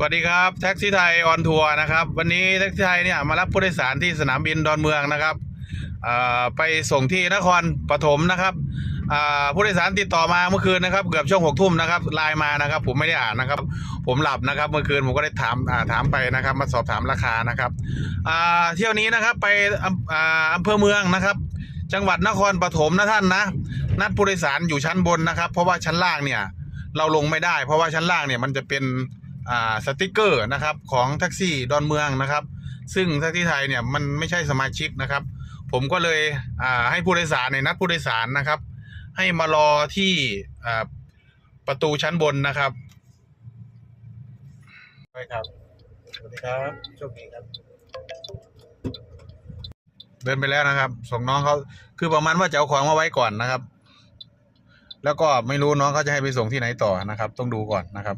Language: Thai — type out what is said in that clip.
สวัสดีครับแท็กซี่ไทยออนทัวร์นะครับ วันนี้แท็กซี่ไทยเนี่ยมารับผู้โดยสารที่สนามบินดอนเมืองนะครับไปส่งที่นครปฐมนะครับผู้โดยสารติดต่อมาเมื่อคืนนะครับ เกือบช่วงหกทุ่มนะครับไลน์มานะครับ ผมไม่ได้อ่านนะครับ ผมหลับนะครับ เมื่อคืนผมก็ได้ถามถามไปนะครับ มาสอบถามราคานะครับเที่ยวนี้นะครับไปอำอ่าเภอเมืองนะครับ จังหวัดนครปฐมนะท่านนะ นัดผู้โดยสารอยู่ชั้นบนนะครับ เพราะว่าชั้นล่างเนี่ยเราลงไม่ได้ เพราะว่าชั้นล่างเนี่ยมันจะเป็น สติกเกอร์นะครับของแท็กซี่ดอนเมืองนะครับ ซึ่งแท็กซี่ไทยเนี่ยมันไม่ใช่สมาชิกนะครับ ผมก็เลยอ่าให้ผู้โดยสารเนี่ยนัดผู้โดยสารนะครับ ให้มารอที่อ่าประตูชั้นบนนะครับไปครับสวัสดีครับโชคดีครับ เดินไปแล้วนะครับส่งน้องเขาคือประมาณว่าจะเอาของมาไว้ก่อนนะครับ แล้วก็ไม่รู้น้องเขาจะให้ไปส่งที่ไหนต่อนะครับ ต้องดูก่อนนะครับ